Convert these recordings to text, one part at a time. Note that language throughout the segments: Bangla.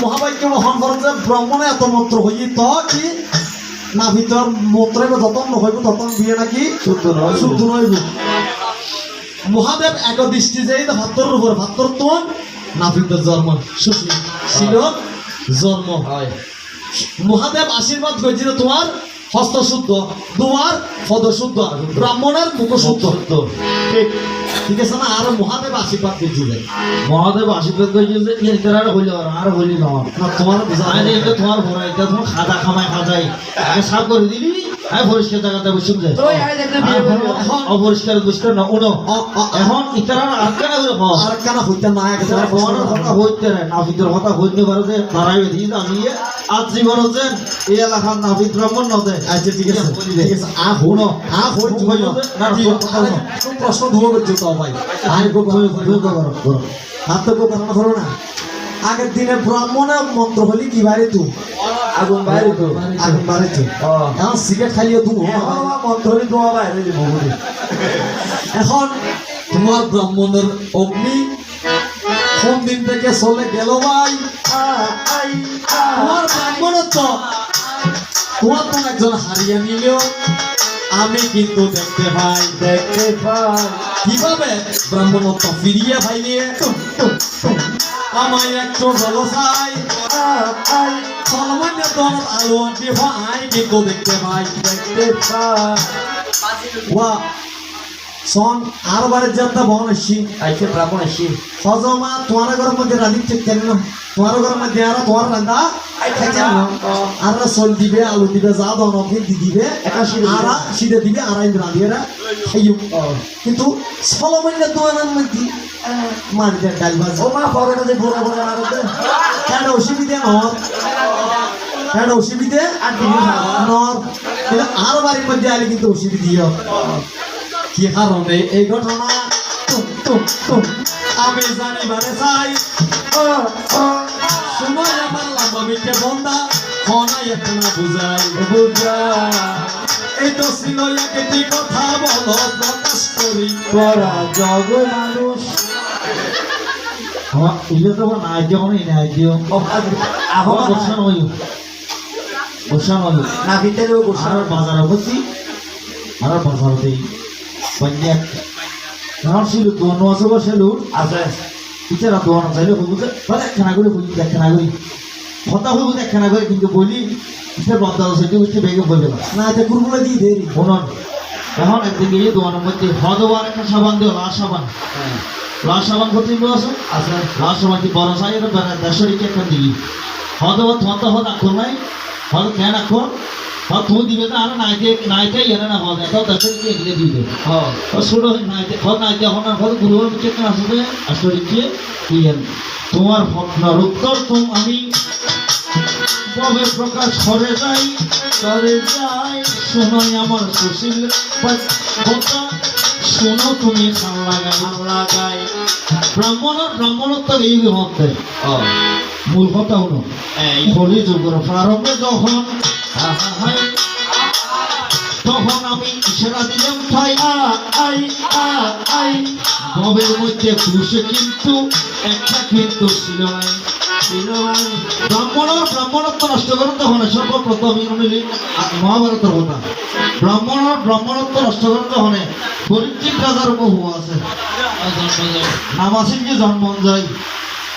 মহাবাক্য করেন যে ব্রহ্মণে এত মন্ত্র হই ত কি? না ভিতর মন্ত্রে যতন নহইব ততন দিয়ে নাকি শুদ্ধ নয় শুদ্ধ নইব মহাদেব এক দৃষ্টি যে ভাত্তর উপর ভাত্তর তো না ভিতর জন্ম সুখী ছিল জন্ম। হয়। মহাদেব আশীর্বাদ করেছিল তোমার হস্ত শুদ্ধ তোমার ফদশুদ্ধ আর ব্রাহ্মণের মুখশুদ্ধ। ঠিক ঠিক আছে না? আর মহাদেব আশীর্বাদ দিয়েছিল মহাদেব আশীর্বাদ দিয়েছিলেন যে আর হইল আর হইলি না। তোমার তোমার ভরা এটা তোমার খাজা খামায় খাজাই সাফ করে দিলি হ্যাঁ পরিষ্কার জায়গাতে বসে যায় অপরিষ্কার দুষ্কার না উনো। এখন ইতারা আটকানা করে পাও আর কেন হইতে না গেছে ইতারা তোমার কথা হইতে রে নাফিদের কথা হইতে পারে যে তারাই দিন আমি আজ জীবন হচ্ছেন এই এলাকার নাফিদ ব্রাহ্মণ নদে। আচ্ছা ঠিক আছে। ঠিক আছে আ হইন আ হইন তুমি না প্রশ্ন ধুবো করছ তো ভাই। আই গো করো হাত তো গো করো না। আগের দিনে ব্রাহ্মণের মন্ত্র হলি কি বাড়ি তু? আগুন বাইরে তো আগুন বাড়ি তু এখন সিগারেট তোমার বাইরে দিব এখন তোমার ব্রাহ্মণের অগ্নি কোন দিন থেকে চলে গেল ভাই? তোমার ব্রাহ্মণত্ব তোমার তো একজন হারিয়ে নিলেও আমি কিন্তু দেখতে পাই। দেখতে পাই। কীভাবে ব্রাহ্মণত্ব ফিরিয়ে পাইলে আমায় একটু ভালো চাই আলো আনটি ভাই কিন্তু দেখতে পাই দেখতে ওয়া সন আর বারে যাত্রা বহন আসছি আইসে ব্রাহ্মণ আসি হজমা তোমার ঘরের মধ্যে ঠিক কেন না তোমার ঘরের মধ্যে আর তোমার রান্ধা আর সল দিবে আলু দিবে যা দন দি দিবে। আর সিধে দিবে আর আইন রাঁধিয়ে খাইও কিন্তু সলমান্য তোমার মধ্যে মার দে ডাল ভাজ ও মা পরে ভোরা না করতে কেন অসুবিধে নর কেন অসুবিধে আর দিবি। নর আর বাড়ির মধ্যে আলে কিন্তু অসুবিধে কি কারণে? এই ঘটনা? তুম তুম তুম আমি জানিবারে চাই। সময় আমার লম্বা মিটে বন্ধা। হনাই একটা বুঝাই। বুঝা এই তো ছিল একটি কথা বলো প্রকাশ করি। করা জগ মানুষ। আমার ইলে তো নাই দিও নাই দিও আহো আমার হইও বসান হইও না ভিতরেও আর বসা বাজার বসি আর বাজার দেই পঞ্জাব আমার ছিল দোন আছে বসেলু আছে ইতারা দোন চাইলে হইব যে বলে একখানা করে বলি একখানা করে। হইব যে একখানা করে কিন্তু বলি ইতার বদল সেটি উঠে বেগে বলবে না। এটা কুরকুলে দিয়ে দেরি শুনুন এখন একদিন গিয়ে দোকানের মধ্যে হদবার একটা সাবান দিও লাল সাবান লাল সাবান করতে আছে আছে লাল সাবান কি বড় সাই এটা বেড়া দেড়শো একটা দিবি। হদবার তোমার তো হদ আখর নাই হদ কেন তুমি দিবে না আর নাইতে নাইতে এনে না হদ এত দেড়শো টিকে এগুলো দিবে হ্যাঁ ছোট নাইতে হদ নাইতে এখন আর হদ গুরু কেন আসবে টিকে ইয়েন তোমার ভাবনার উত্তর তুম আমি কবে প্রকাশ করে যাই করে যাই শোনাই আমার সুশীল কথা শোনো তুমি খাল লাগাই লাগাই ব্রাহ্মণ ব্রাহ্মণত্ব এই হতে মূল কথা হলো এই। কলি যুগের প্রারম্ভে যখন তখন আমি ইশারা দিলে উঠাই আই আই। গবের মধ্যে পুরুষে কিন্তু একটা কিন্তু ছিল নাই ব্রাহ্মণের ব্রাহ্মণত্ব নষ্ট করেন তখন সর্বপ্রথম ইউনিলি মহাভারতের কথা। ব্রাহ্মণের ব্রাহ্মণত্ব নষ্ট করেন তখন পরিচিত রাজার বহু আছে। নামাসির যে জন্ম যায়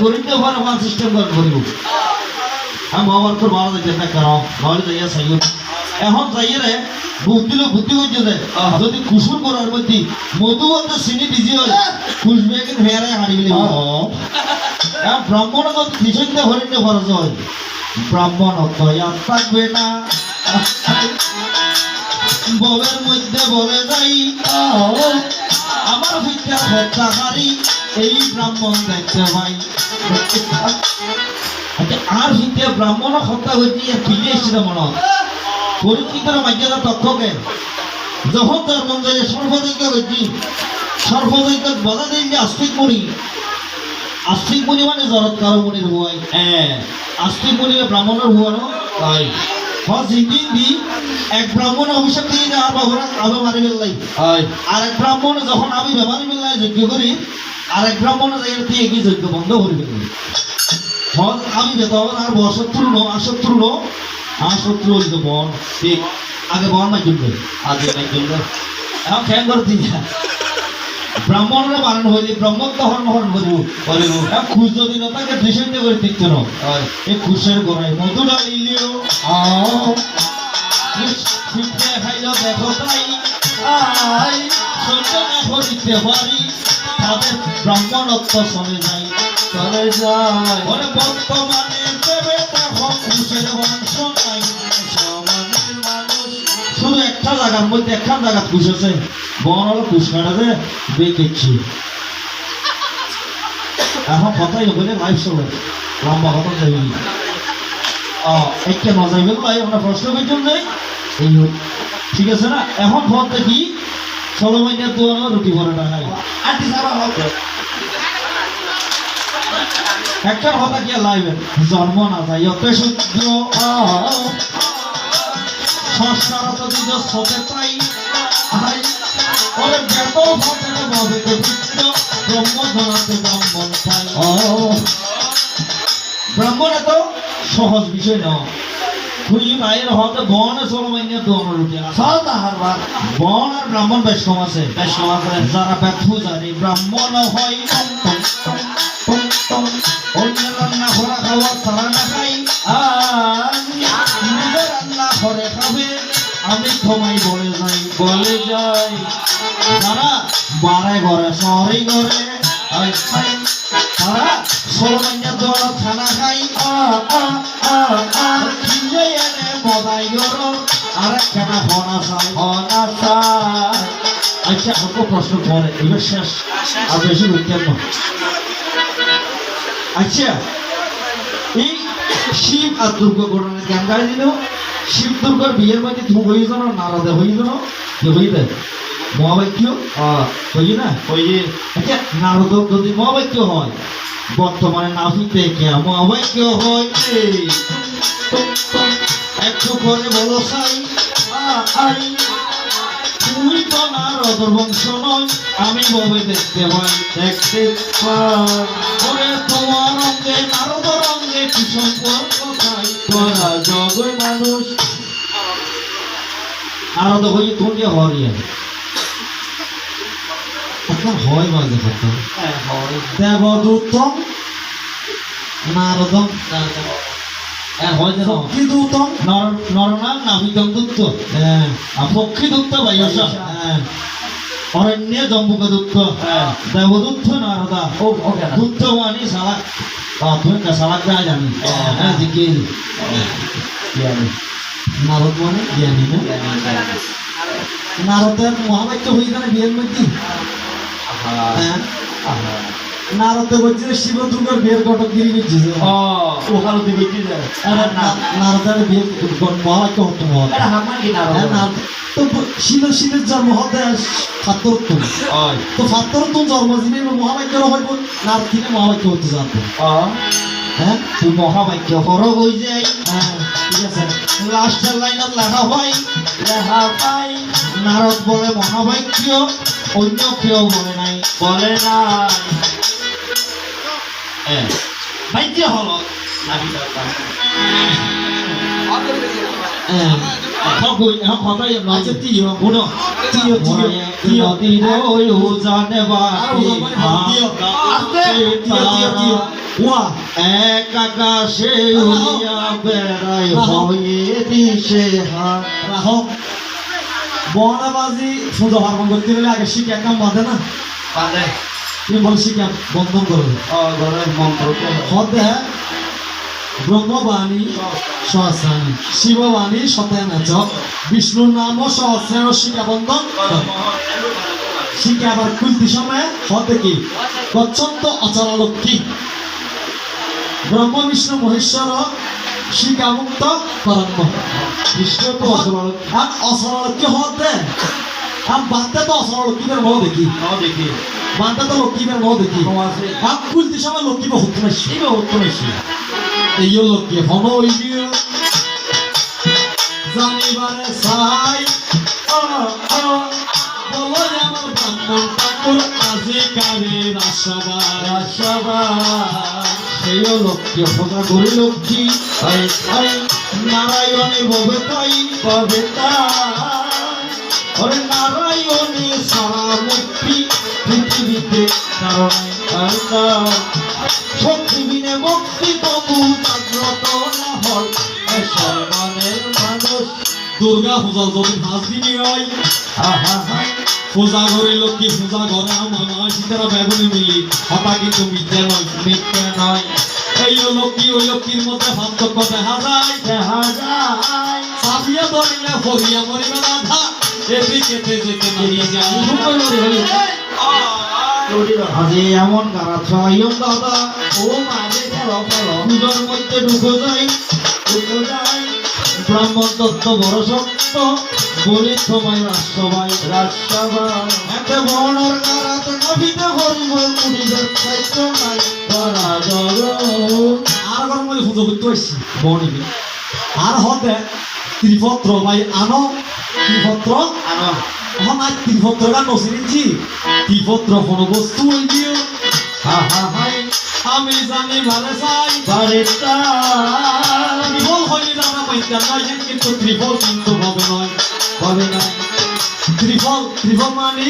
গরিবতে হওয়ার আমার সিস্টেম করে না কেন নইলে যাইয়া চাইও এখন যাইয়ে রে বুদ্ধি করছে যে যদি কুসুর করার মধু চিনি দিজি হয় কুসবে কিন্তু হেয়ারে হারি গেলে এখন ব্রাহ্মণ যদি ত্রিশুদ্ধে হরিণে খরচ হয় ব্রাহ্মণ থাকবে না। মধ্যে বলে যাই আমার এই ব্রাহ্মণ পাই আচ্ছা আর হিতে ব্রাহ্মণ হত্যা হইতে ফিরে এসেছিল মনে পরিচিতের মর্যাদা তক্ষকে যখন তার মন যায় সর্বদৈক্য হইছি সর্বদৈক্য বলা দেয় যে আস্তিক মুনি আস্তিক মুনি মানে জরৎকার মুনির হুয়াই হ্যাঁ আস্তিক মুনি ব্রাহ্মণের হুয়ানো তাই দি এক ব্রাহ্মণ অভিষেক দিয়ে যাওয়ার বাবুরা আবে মারি ফেললাই আর এক ব্রাহ্মণ যখন আমি বেমারি ফেললাই যজ্ঞ করি আর এক ব্রাহ্মণ জায়গা দিয়ে কি যজ্ঞ বন্ধ করে ফেললাম আমি বেতন আর বড় শত্রু নো আর নো আর হইল বন ঠিক আগে বন মাই জন্য আগে মাই জন্য এখন খেয়াল করে দিই ব্রাহ্মণরা বানানো হইলে ব্রহ্ম তখন হরণ করিব করিব খুশ যদি না তাকে দৃশ্যতে করে দিচ্ছ না এই খুশের গোড়ায় মধু ডালিলেও শিখতে খাইল দেখো তাই। সহ্য না করিতে পারি। তাদের ব্রাহ্মণত্ব চলে যায়। চলে যায়। বর্তমানে দেবে দেখো খুশের বংশ নাই শুধু একটা জায়গার মধ্যে একটা জায়গা আছে বন হলো খুশ কাটাতে দেখেছি। এখন কথাই বলে লাইফ চলে। লম্বা কথা যাবি একটা নজাইবে ভাই আমরা প্রশ্ন করছেন এই হোক। ঠিক আছে না? এখন ফোন দেখি। ষোলো মাইনের দোয়ানো রুটি পরোটা খাই আটি সাবা হবে। একটা কথা কি লাইবে? জন্ম না যায় অত সূত্র সংস্কারত দিজ সতে পাই আই ওরে বেদ ভতে ভবে বিদ্য ব্রহ্ম ধরাতে ব্রাহ্মণ পাই। ব্রাহ্মণ এত সহজ বিষয় না তুই মায়ের হতে বন ষোলো মাইনের রুটি আছে তাহার বাদ বন আর ব্রাহ্মণ বৈষ্ণব আছে বৈষ্ণব আছে যারা ব্যর্থ জানি ব্রাহ্মণ হয় অন্য রান্না ঘোরা খাওয়া তারা না খাই নিজে রান্না ঘরে খাবে আমি তোমায় বলে যাই বলে যাই তারা বারে ঘরে শহরে ঘরে তারা সরমাইয়া দল খানা খাই আর আর একখানা আচ্ছা অল্প প্রশ্ন করে এবার শেষ। আর বেশি উত্তর আচ্ছা এই শিব আর দুর্গা ঘটনা জ্ঞান গাড়ি দিল। শিব দুর্গার বিয়ের মধ্যে তুমি হইছ না নারদে হইল না কে হইবে মহাবাক্য? না? আচ্ছা নারদ যদি মহাবাক্য হয় বর্তমানে নাফিতে কে মহাবাক্য হয়। একটু করে বলো সাই। আই। তুই তো নারদর বংশ নয় আমি ববে দেখতে পাই দেখতে পাই। তোমার অঙ্গে নারদর অঙ্গে কি সম্পর্ক চাই তোরা জগই মানুষ। নারদ হই তুমি হরিয়া এখন হয় মাঝে কথা দেবদূতম নারদম। আর হয় নর নরনাম নাভিতম দূত হ্যাঁ। আর পক্ষী দূত বাইশ হ্যাঁ। অরণ্য জম্বুক দূত দেবদূত নারদা। ও ওকে না। দূত মানে সালাক সালাক দেওয়া জানি। হ্যাঁ। জিজ্ঞেস নারদ মানে জ্ঞানী না? নারদের মহাবাক্য হয়ে গেলে বিয়ের মধ্যে হ্যাঁ। নারদে বলছে শিব দুর্গার বিয়ের ঘটক গিরি ওখানে দিবে কি যায় নারদের বিয়ে মহাবাক্য হতো তো শিবের জন্ম তো যিনি মহাবাক্য হইব নার থেকে মহাবাক্য হতে জানতো হ্যাঁ? তুই মহাবাক্য হয়ে হ্যাঁ ঠিক আছে। লাস্টের লাইনত লেখা হয় লেহা পাই নারদ বলে মহাবাক্য অন্য কেউ বলে নাই। বলে নাই। হ্যাঁ। তিয় ওয়া এক আকাশে বেড়াই হয়ে দিশে হাত রাখো বনাবাজি সুন্দর হারমোন করতে গেলে আগে শিখে একদম বাঁধে না? বলে শিখে বন্ধন করবে? হতে ব্রহ্মবাণী সহস্রাণী শিববাণী শতায়নাচ বিষ্ণুর নাম সহস্রাণ শিখা বন্ধন। শিখে আবার খুলতি সময় হতে কি? গচ্ছন্ত অচলালক্ষ্মী ব্রহ্ম বিষ্ণু মহেশ্বর শিকামুক্ত করান্ন কৃষ্ণ তো অসরল আর অসরলক্ষ্য হতে আর বান্তে তো অসরলক্ষ্মীদের ন দেখি। দেখি। বান্তে তো লক্ষ্মীদের ন দেখি। আর কুলতি সময় লক্ষ্মী বহুত নাইছি কিবা উত্তর এসে এই লক্ষ্মী হন ওই জানিবারে সেই নারায়ণে ববে তাই কবে ওরে নারায়ণে সারা কারণ শক্তি বিনে মুক্তি তবু জাগ্রত না হয় সর্বানের মানুষ দুর্গা পূজা যদি হয় পূজা করে লক্ষ্মী পূজা করে আমার সীতারা বেগুনি মিলি। হতা কিন্তু মিথ্যা নয় মিথ্যে নয় এই লক্ষ্মী ওই লক্ষ্মীর মধ্যে পার্থক্য দেখা যায় দেখা যায়। চাপিয়ে ধরিলে হরিয়া মরিবে রাধা এদিকে যেতে নিয়ে যায় আজি এমন গারা দাদা ও মাঝে মধ্যে ঢুকে যাই। ঢুকে যাই। ব্রাহ্মণ তত্ত্ব, বড় সত্য বলি সময় রাষ্ট্রবাই রাষ্ট্রবাই এতে জগৎ আর করতে আসছি বনিবি আর হতে ত্রিপত্র ভাই আনো, ত্রিপত্র আনো। ত্রিপত্র গান নসিরিছি ত্রিপত্র কোনো বস্তু ওই দিও হা হা হাই আমি জানি ভালে চাই বাড়িটা ত্রিফল হইলে আমরা মাইতাম নয় কিন্তু কিন্তু হবে নয় হবে না মানে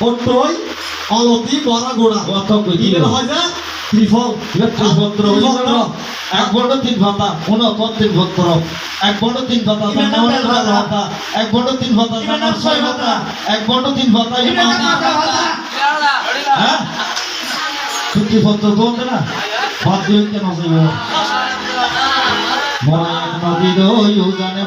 অট্টই অলতি বড়া গোড়া হয় যে ত্রিফল ত্রিপত্র ত্রিপত্র এক বড় তিন ভাতা উনপদ তিন ভত্র এক বড় তিন ভাতা ইবের নাম ভাতা। এক বড় তিন ভাতা ইবের নাম ছয় ভাতা। এক বড় তিন ভাতা। হ্যাঁ? ত্রিপত্র তো না। বাদ দিয়ে কেন? যাইব মরা জানে